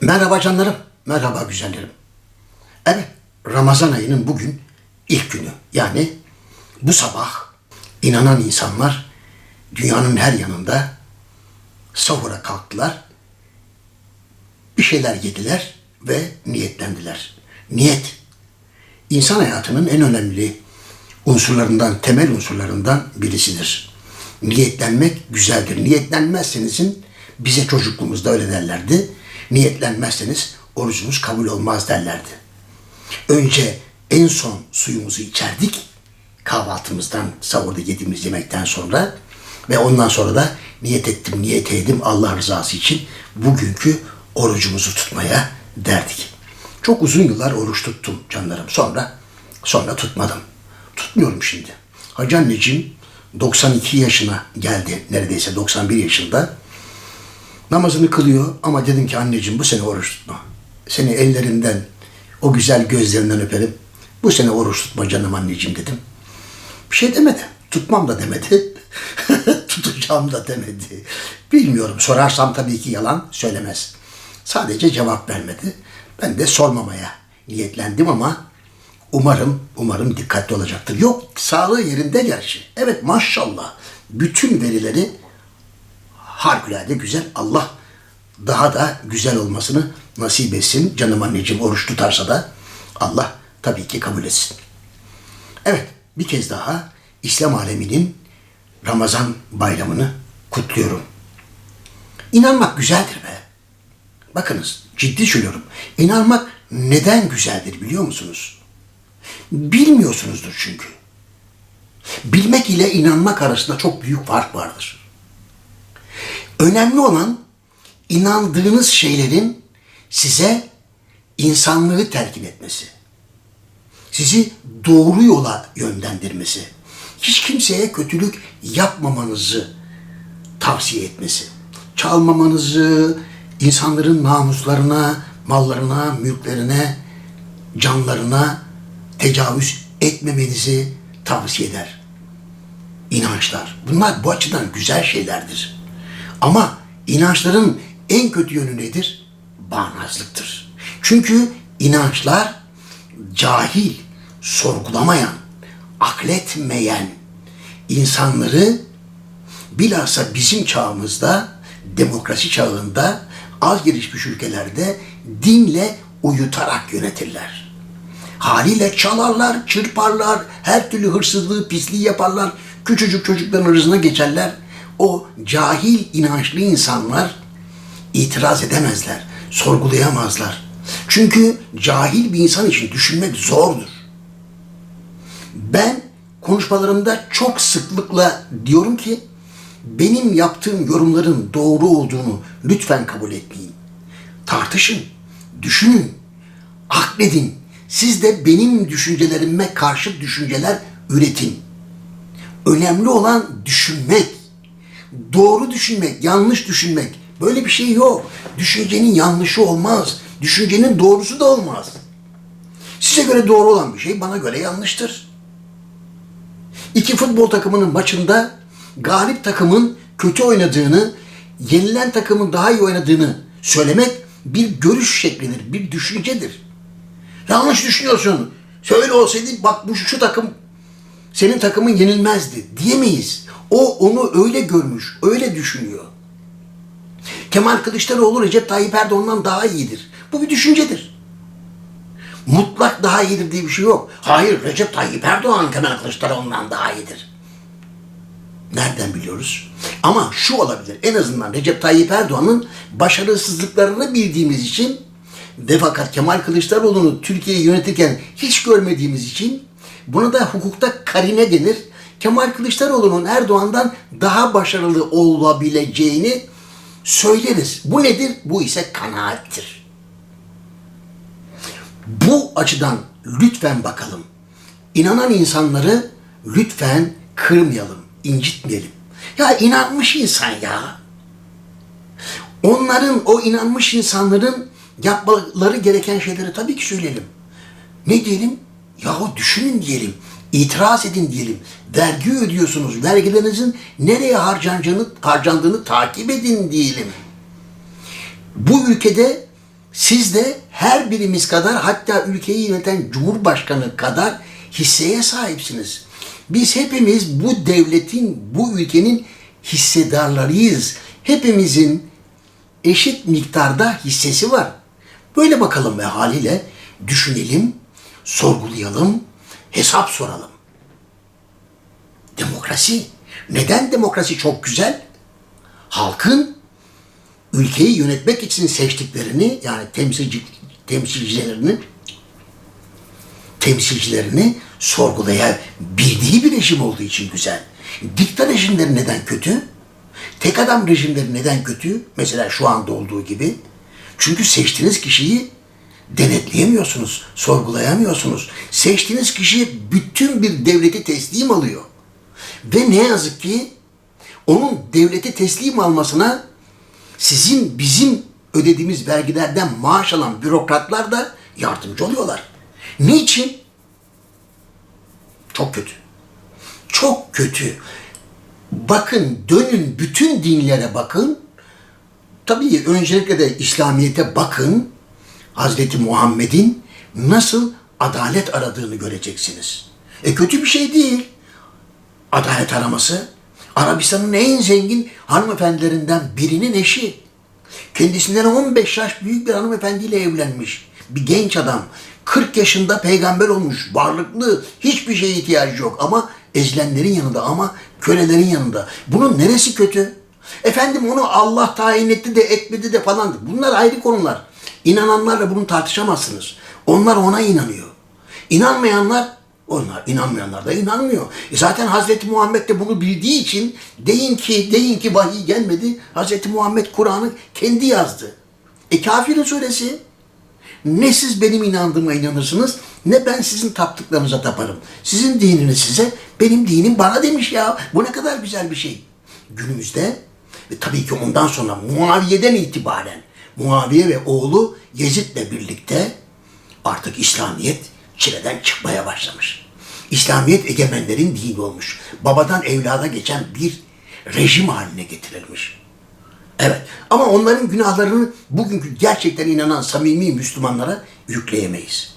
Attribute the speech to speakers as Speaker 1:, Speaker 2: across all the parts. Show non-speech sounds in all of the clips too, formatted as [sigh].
Speaker 1: Merhaba canlarım, merhaba güzellerim. Evet, Ramazan ayının bugün ilk günü. Yani bu sabah inanan insanlar dünyanın her yanında sahura kalktılar. Bir şeyler yediler ve niyetlendiler. Niyet, insan hayatının en önemli unsurlarından, temel unsurlarından birisidir. Niyetlenmek güzeldir. Niyetlenmezsenizin bize çocukluğumuzda öyle derlerdi. Niyetlenmezseniz orucunuz kabul olmaz derlerdi. Önce en son suyumuzu içerdik. Kahvaltımızdan, sahurda yediğimiz yemekten sonra ve ondan sonra da niyet ettim, niyet ettim Allah rızası için bugünkü orucumuzu tutmaya derdik. Çok uzun yıllar oruç tuttum canlarım. Sonra sonra tutmadım. Tutmuyorum şimdi. Hacı anneciğim 92 yaşına geldi. Neredeyse 91 yaşında. Namazını kılıyor ama dedim ki anneciğim bu sene oruç tutma. Seni ellerinden, o güzel gözlerinden öperim. Bu sene oruç tutma canım anneciğim dedim. Bir şey demedi. Tutmam da demedi. [laughs] Tutacağım da demedi. Bilmiyorum. Sorarsam tabii ki yalan söylemez. Sadece cevap vermedi. Ben de sormamaya niyetlendim ama umarım, umarım dikkatli olacaktır. Yok, sağlığı yerinde gerçi. Evet maşallah. Bütün verileri harikulade güzel. Allah daha da güzel olmasını nasip etsin. Canım anneciğim oruç tutarsa da Allah tabii ki kabul etsin. Evet, bir kez daha İslam aleminin Ramazan bayramını kutluyorum. İnanmak güzeldir be. Bakınız, ciddi söylüyorum. İnanmak neden güzeldir biliyor musunuz? Bilmiyorsunuzdur çünkü. Bilmek ile inanmak arasında çok büyük fark vardır. Önemli olan inandığınız şeylerin size insanlığı telkin etmesi. Sizi doğru yola yönlendirmesi. Hiç kimseye kötülük yapmamanızı tavsiye etmesi. Çalmamanızı, insanların namuslarına, mallarına, mülklerine, canlarına tecavüz etmemenizi tavsiye eder. İnançlar. Bunlar bu açıdan güzel şeylerdir. Ama inançların en kötü yönü nedir? Bağnazlıktır. Çünkü inançlar cahil, sorgulamayan, akletmeyen insanları bilhassa bizim çağımızda, demokrasi çağında, az gelişmiş ülkelerde dinle uyutarak yönetirler. Haliyle çalarlar, çırparlar, her türlü hırsızlığı, pisliği yaparlar, küçücük çocukların hırzına geçerler. O cahil, inançlı insanlar itiraz edemezler, sorgulayamazlar. Çünkü cahil bir insan için düşünmek zordur. Ben konuşmalarımda çok sıklıkla diyorum ki benim yaptığım yorumların doğru olduğunu lütfen kabul etmeyin. Tartışın, düşünün, akledin. Siz de benim düşüncelerime karşı düşünceler üretin. Önemli olan düşünmek. Doğru düşünmek, yanlış düşünmek. Böyle bir şey yok. Düşüncenin yanlışı olmaz. Düşüncenin doğrusu da olmaz. Size göre doğru olan bir şey bana göre yanlıştır. İki futbol takımının maçında galip takımın kötü oynadığını, yenilen takımın daha iyi oynadığını söylemek bir görüş şeklidir, bir düşüncedir. Yanlış düşünüyorsun. Şöyle olsaydı bak bu şu takım senin takımın yenilmezdi diyemeyiz. O onu öyle görmüş, öyle düşünüyor. Kemal Kılıçdaroğlu Recep Tayyip Erdoğan'dan daha iyidir. Bu bir düşüncedir. Mutlak daha iyidir diye bir şey yok. Hayır Recep Tayyip Erdoğan Kemal Kılıçdaroğlu'ndan daha iyidir. Nereden biliyoruz? Ama şu olabilir. En azından Recep Tayyip Erdoğan'ın başarısızlıklarını bildiğimiz için ve fakat Kemal Kılıçdaroğlu'nu Türkiye'yi yönetirken hiç görmediğimiz için buna da hukukta karine denir. Kemal Kılıçdaroğlu'nun Erdoğan'dan daha başarılı olabileceğini söyleriz. Bu nedir? Bu ise kanaattir. Bu açıdan lütfen bakalım. İnanan insanları lütfen kırmayalım, incitmeyelim. Ya inanmış insan ya. Onların, o inanmış insanların yapmaları gereken şeyleri tabii ki söyleyelim. Ne diyelim? Yahu düşünün diyelim. İtiraz edin diyelim. Vergi ödüyorsunuz. Vergilerinizin nereye harcandığını, harcandığını takip edin diyelim. Bu ülkede siz de her birimiz kadar hatta ülkeyi yöneten Cumhurbaşkanı kadar hisseye sahipsiniz. Biz hepimiz bu devletin, bu ülkenin hissedarlarıyız. Hepimizin eşit miktarda hissesi var. Böyle bakalım ve haliyle düşünelim, sorgulayalım, hesap soralım. Demokrasi. Neden demokrasi çok güzel? Halkın ülkeyi yönetmek için seçtiklerini yani temsilci temsilcilerini temsilcilerini sorgulayabildiği bir rejim olduğu için güzel. Dikta rejimleri neden kötü? Tek adam rejimleri neden kötü? Mesela şu anda olduğu gibi. Çünkü seçtiğiniz kişiyi denetleyemiyorsunuz, sorgulayamıyorsunuz. Seçtiğiniz kişi bütün bir devleti teslim alıyor. Ve ne yazık ki onun devleti teslim almasına sizin bizim ödediğimiz vergilerden maaş alan bürokratlar da yardımcı oluyorlar. Niçin? Çok kötü. Çok kötü. Bakın dönün bütün dinlere bakın. Tabii öncelikle de İslamiyet'e bakın. Hazreti Muhammed'in nasıl adalet aradığını göreceksiniz. E kötü bir şey değil. Adalet araması. Arabistan'ın en zengin hanımefendilerinden birinin eşi. Kendisinden 15 yaş büyük bir hanımefendiyle evlenmiş. Bir genç adam. 40 yaşında peygamber olmuş. Varlıklı. Hiçbir şeye ihtiyacı yok. Ama ezilenlerin yanında ama kölelerin yanında. Bunun neresi kötü? Efendim onu Allah tayin etti de etmedi de falan. Bunlar ayrı konular. İnananlarla bunu tartışamazsınız. Onlar ona inanıyor. İnanmayanlar onlar inanmayanlar da inanmıyor. E zaten Hazreti Muhammed de bunu bildiği için deyin ki deyin ki vahiy gelmedi. Hazreti Muhammed Kur'an'ı kendi yazdı. E kafirin suresi. Ne siz benim inandığıma inanırsınız ne ben sizin taptıklarınıza taparım. Sizin dininiz size, benim dinim bana demiş ya. Bu ne kadar güzel bir şey. Günümüzde ve tabii ki ondan sonra Muaviye'den itibaren Muaviye ve oğlu Yezid'le birlikte artık İslamiyet çileden çıkmaya başlamış. İslamiyet egemenlerin dini olmuş. Babadan evlada geçen bir rejim haline getirilmiş. Evet ama onların günahlarını bugünkü gerçekten inanan samimi Müslümanlara yükleyemeyiz.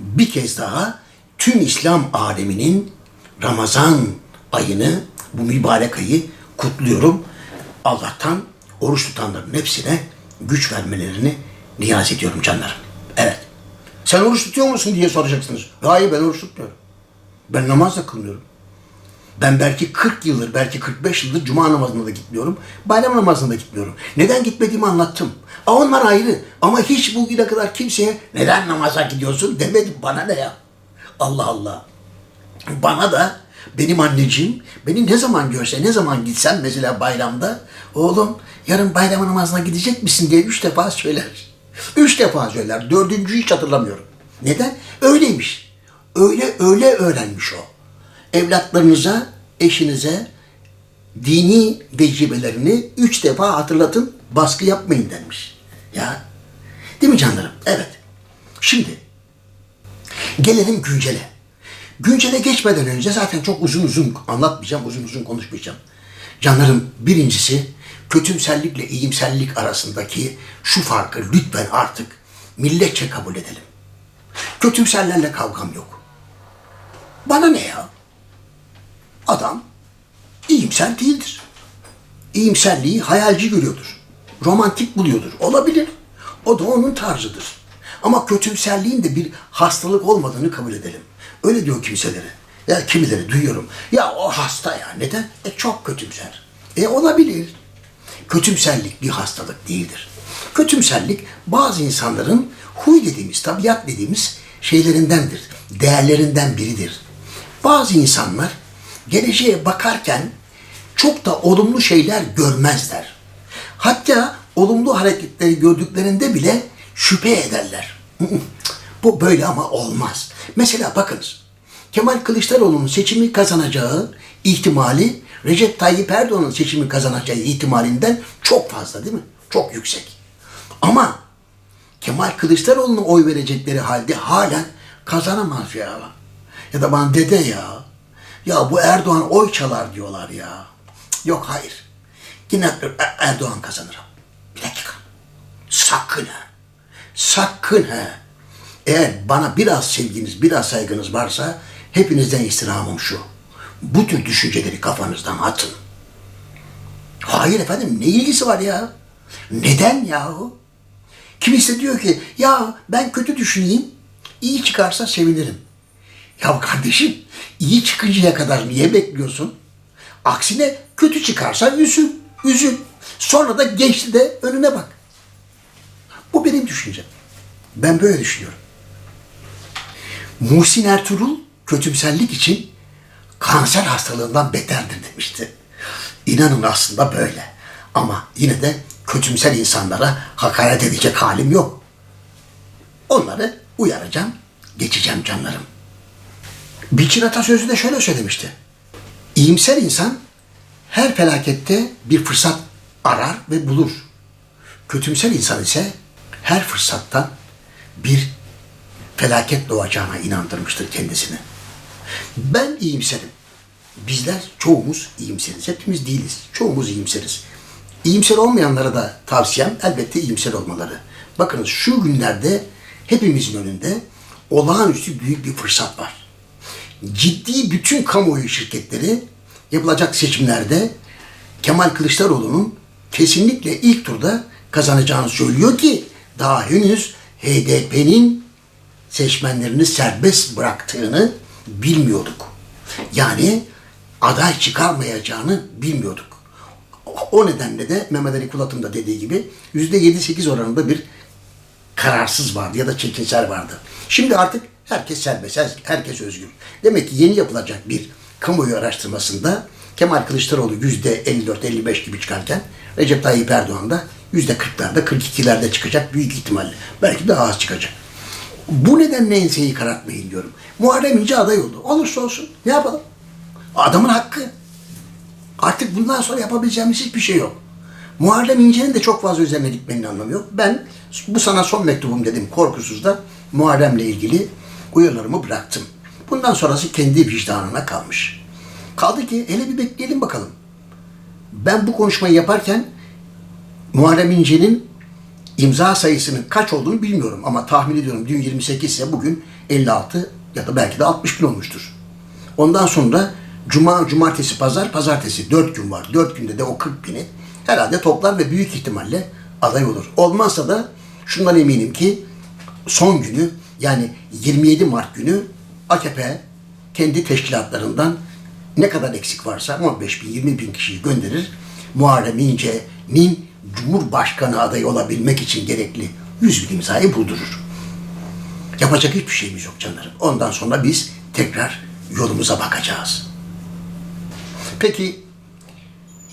Speaker 1: Bir kez daha tüm İslam aleminin Ramazan ayını, bu mübarek ayı kutluyorum. Allah'tan oruç tutanların hepsine güç vermelerini niyaz ediyorum canlarım. Evet. Sen oruç tutuyor musun diye soracaksınız. Hayır ben oruç tutmuyorum. Ben namaz da kılmıyorum. Ben belki 40 yıldır, belki 45 yıldır cuma namazına da gitmiyorum. Bayram namazına da gitmiyorum. Neden gitmediğimi anlattım. Aa, onlar ayrı. Ama hiç bugüne kadar kimseye neden namaza gidiyorsun demedim. Bana ne ya? Allah Allah. Bana da benim anneciğim beni ne zaman görse, ne zaman gitsem mesela bayramda oğlum yarın bayram namazına gidecek misin diye üç defa söyler. Üç defa söyler. Dördüncüyü hiç hatırlamıyorum. Neden? Öyleymiş. Öyle öyle öğrenmiş o. Evlatlarınıza, eşinize dini vecibelerini üç defa hatırlatın, baskı yapmayın denmiş. Ya, değil mi canlarım? Evet. Şimdi, gelelim güncele. Güncele geçmeden önce zaten çok uzun uzun anlatmayacağım, uzun uzun konuşmayacağım. Canlarım birincisi kötümserlikle iyimserlik arasındaki şu farkı lütfen artık milletçe kabul edelim. Kötümserlerle kavgam yok. Bana ne ya? Adam iyimser değildir. İyimserliği hayalci görüyordur. Romantik buluyordur. Olabilir. O da onun tarzıdır. Ama kötümserliğin de bir hastalık olmadığını kabul edelim. Öyle diyor kimseleri. Ya kimileri duyuyorum. Ya o hasta ya. Neden? E çok kötümser. E olabilir. Kötümserlik bir hastalık değildir. Kötümserlik bazı insanların huy dediğimiz, tabiat dediğimiz şeylerindendir. Değerlerinden biridir. Bazı insanlar geleceğe bakarken çok da olumlu şeyler görmezler. Hatta olumlu hareketleri gördüklerinde bile şüphe ederler. [laughs] Bu böyle ama olmaz. Mesela bakınız. Kemal Kılıçdaroğlu'nun seçimi kazanacağı ihtimali Recep Tayyip Erdoğan'ın seçimi kazanacağı ihtimalinden çok fazla değil mi? Çok yüksek. Ama Kemal Kılıçdaroğlu'na oy verecekleri halde halen kazanamaz ya. Ya da bana dede ya. Ya bu Erdoğan oy çalar diyorlar ya. Yok hayır. Yine Er- Erdoğan kazanır. Bir dakika. Sakın ha. sakın he. Eğer bana biraz sevginiz, biraz saygınız varsa hepinizden istirhamım şu. Bu tür düşünceleri kafanızdan atın. Hayır efendim ne ilgisi var ya? Neden yahu? Kimisi diyor ki ya ben kötü düşüneyim, iyi çıkarsa sevinirim. Ya kardeşim iyi çıkıncaya kadar niye bekliyorsun? Aksine kötü çıkarsa üzül, üzül. Sonra da geçti de önüne bak. Bu benim düşüncem. Ben böyle düşünüyorum. Muhsin Ertuğrul kötümserlik için kanser hastalığından beterdir demişti. İnanın aslında böyle. Ama yine de kötümser insanlara hakaret edecek halim yok. Onları uyaracağım, geçeceğim canlarım. Biçin atasözü de şöyle söylemişti. İyimser insan her felakette bir fırsat arar ve bulur. Kötümser insan ise her fırsattan bir felaket doğacağına inandırmıştır kendisini. Ben iyimserim. Bizler çoğumuz iyimseriz. Hepimiz değiliz. Çoğumuz iyimseriz. İyimser olmayanlara da tavsiyem elbette iyimser olmaları. Bakınız şu günlerde hepimizin önünde olağanüstü büyük bir fırsat var. Ciddi bütün kamuoyu şirketleri yapılacak seçimlerde Kemal Kılıçdaroğlu'nun kesinlikle ilk turda kazanacağını söylüyor ki daha henüz HDP'nin seçmenlerini serbest bıraktığını bilmiyorduk. Yani aday çıkarmayacağını bilmiyorduk. O nedenle de Mehmet Ali Kulat'ın da dediği gibi %7-8 oranında bir kararsız vardı ya da çekinser vardı. Şimdi artık herkes serbest, herkes özgür. Demek ki yeni yapılacak bir kamuoyu araştırmasında Kemal Kılıçdaroğlu %54-55 gibi çıkarken Recep Tayyip Erdoğan da %40'larda, 42'lerde çıkacak büyük ihtimalle. Belki daha az çıkacak. Bu nedenle enseyi karartmayın diyorum. Muharrem İnce aday oldu. Olursa olsun. Ne yapalım? Adamın hakkı. Artık bundan sonra yapabileceğimiz hiçbir şey yok. Muharrem İnce'nin de çok fazla üzerine gitmenin anlamı yok. Ben bu sana son mektubum dedim korkusuz da Muharrem'le ilgili uyarılarımı bıraktım. Bundan sonrası kendi vicdanına kalmış. Kaldı ki hele bir bekleyelim bakalım. Ben bu konuşmayı yaparken Muharrem İnce'nin imza sayısının kaç olduğunu bilmiyorum ama tahmin ediyorum dün 28 ise bugün 56 ya da belki de 60 bin olmuştur. Ondan sonra Cuma, Cumartesi, Pazar, Pazartesi 4 gün var. 4 günde de o 40 bini herhalde toplar ve büyük ihtimalle aday olur. Olmazsa da şundan eminim ki son günü yani 27 Mart günü AKP kendi teşkilatlarından ne kadar eksik varsa 15 bin, 20 bin kişiyi gönderir. Muharrem İnce'nin Cumhurbaşkanı adayı olabilmek için gerekli 100 bin imzayı buldurur. Yapacak hiçbir şeyimiz yok canlarım. Ondan sonra biz tekrar yolumuza bakacağız. Peki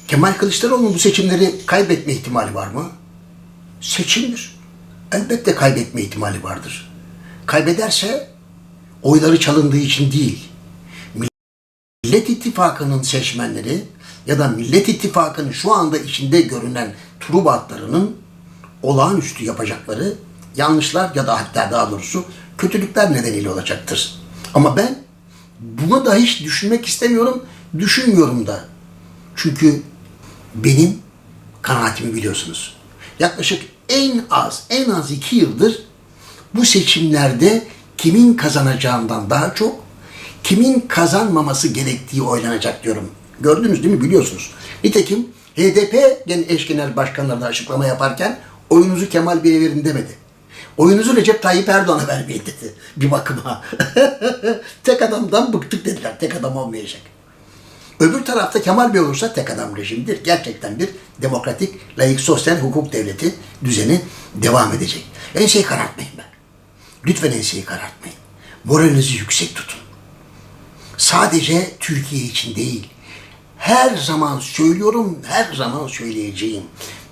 Speaker 1: Kemal Kılıçdaroğlu'nun bu seçimleri kaybetme ihtimali var mı? Seçimdir. Elbette kaybetme ihtimali vardır. Kaybederse oyları çalındığı için değil, Millet İttifakı'nın seçmenleri ya da Millet İttifakı'nın şu anda içinde görünen trubatlarının olağanüstü yapacakları yanlışlar ya da hatta daha doğrusu kötülükler nedeniyle olacaktır. Ama ben buna da hiç düşünmek istemiyorum, düşünmüyorum da. Çünkü benim kanaatimi biliyorsunuz. Yaklaşık en az, en az iki yıldır bu seçimlerde kimin kazanacağından daha çok kimin kazanmaması gerektiği oylanacak diyorum. Gördünüz değil mi? Biliyorsunuz. Nitekim HDP eş genel başkanları açıklama yaparken oyunuzu Kemal Bey'e verin demedi. Oyunuzu Recep Tayyip Erdoğan'a vermeyin dedi. [laughs] Bir bakıma. [laughs] tek adamdan bıktık dediler. Tek adam olmayacak. Öbür tarafta Kemal Bey olursa tek adam rejimidir. Gerçekten bir demokratik, layık, sosyal hukuk devleti düzeni devam edecek. Enseyi karartmayın ben. Lütfen enseyi karartmayın. Moralinizi yüksek tutun. Sadece Türkiye için değil, her zaman söylüyorum, her zaman söyleyeceğim.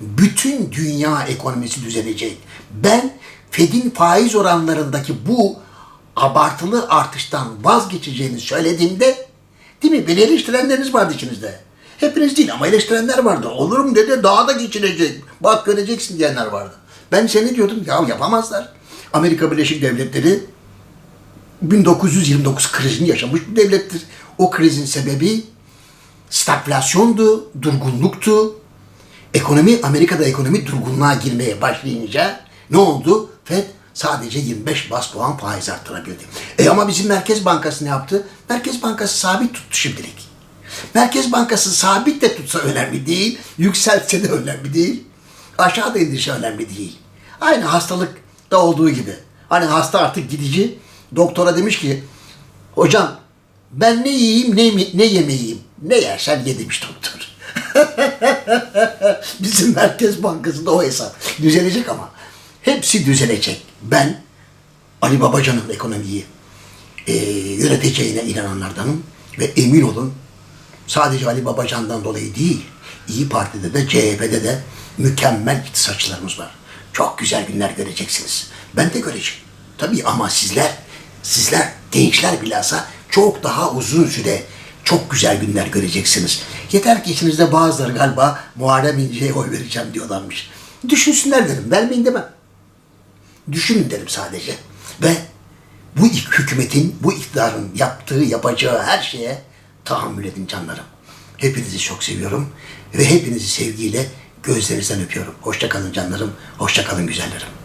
Speaker 1: Bütün dünya ekonomisi düzelecek. Ben Fed'in faiz oranlarındaki bu abartılı artıştan vazgeçeceğini söylediğimde değil mi? Beni eleştirenleriniz vardı içinizde. Hepiniz değil ama eleştirenler vardı. Olur mu dedi daha da geçilecek. Bak göreceksin diyenler vardı. Ben seni diyordum ya yapamazlar. Amerika Birleşik Devletleri 1929 krizini yaşamış bir devlettir. O krizin sebebi stagflasyondu, durgunluktu. Ekonomi, Amerika'da ekonomi durgunluğa girmeye başlayınca ne oldu? Fed sadece 25 bas puan faiz arttırabildi. E ama bizim Merkez Bankası ne yaptı? Merkez Bankası sabit tuttu şimdilik. Merkez Bankası sabit de tutsa önemli değil, yükseltse de önemli değil, aşağı da indirse önemli değil. Aynı hastalıkta olduğu gibi. Hani hasta artık gidici, doktora demiş ki, hocam ben ne yiyeyim ne, ne yemeyeyim, ne yersen ye demiş doktor. [laughs] Bizim Merkez Bankası da o hesap. Düzelecek ama. Hepsi düzelecek. Ben Ali Babacan'ın ekonomiyi e, yöneteceğine inananlardanım. Ve emin olun sadece Ali Babacan'dan dolayı değil, İyi Parti'de de CHP'de de mükemmel iktisatçılarımız var. Çok güzel günler göreceksiniz. Ben de göreceğim. Tabii ama sizler, sizler gençler bilhassa çok daha uzun süre çok güzel günler göreceksiniz. Yeter ki içinizde bazıları galiba Muharrem İnce'ye oy vereceğim diyorlarmış. Düşünsünler derim, vermeyin demem. Düşünün derim sadece. Ve bu hükümetin, bu iktidarın yaptığı, yapacağı her şeye tahammül edin canlarım. Hepinizi çok seviyorum ve hepinizi sevgiyle gözlerinizden öpüyorum. Hoşça kalın canlarım, hoşça kalın güzellerim.